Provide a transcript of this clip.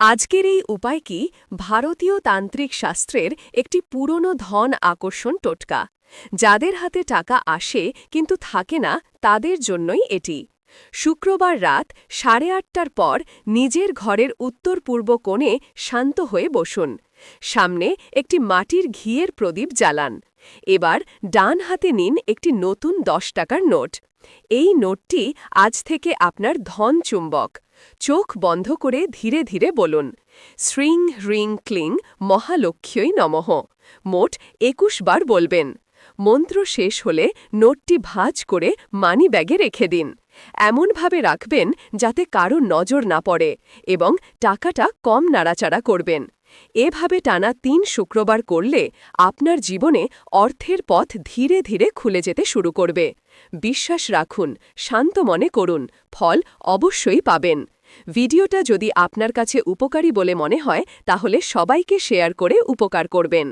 আজকের এই উপায় কি? ভারতীয় তান্ত্রিক শাস্ত্রের একটি পুরনো ধন আকর্ষণ টোটকা। যাদের হাতে টাকা আসে, কিন্তু থাকে না, তাদের জন্যই এটি। শুক্রবার রাত সাড়ে আটটার পর নিজের ঘরের উত্তর পূর্ব কোণে শান্ত হয়ে বসুন। সামনে একটি মাটির ঘিয়ের প্রদীপ জ্বালান। এবার ডান হাতে নিন একটি নতুন দশ টাকার নোট। এই নোটটি আজ থেকে আপনার ধন চুম্বক। চোখ বন্ধ করে ধীরে ধীরে বলুন, শ্রিং হ্রিং ক্লিং মহালক্ষ্যই নমঃ। মোট একুশ বার বলবেন। মন্ত্র শেষ হলে নোটটি ভাঁজ করে মানি ব্যাগে রেখে দিন। এমনভাবে রাখবেন যাতে কারও নজর না পড়ে এবং টাকাটা কম নাড়াচাড়া করবেন। এভাবে টানা তিন শুক্রবার করলে আপনার জীবনে অর্থের পথ ধীরে ধীরে খুলে যেতে শুরু করবে। বিশ্বাস রাখুন, শান্ত মনে করুন, ফল অবশ্যই পাবেন। ভিডিওটা যদি আপনার কাছে উপকারী বলে মনে হয়, তাহলে সবাইকে শেয়ার করে উপকার করবেন।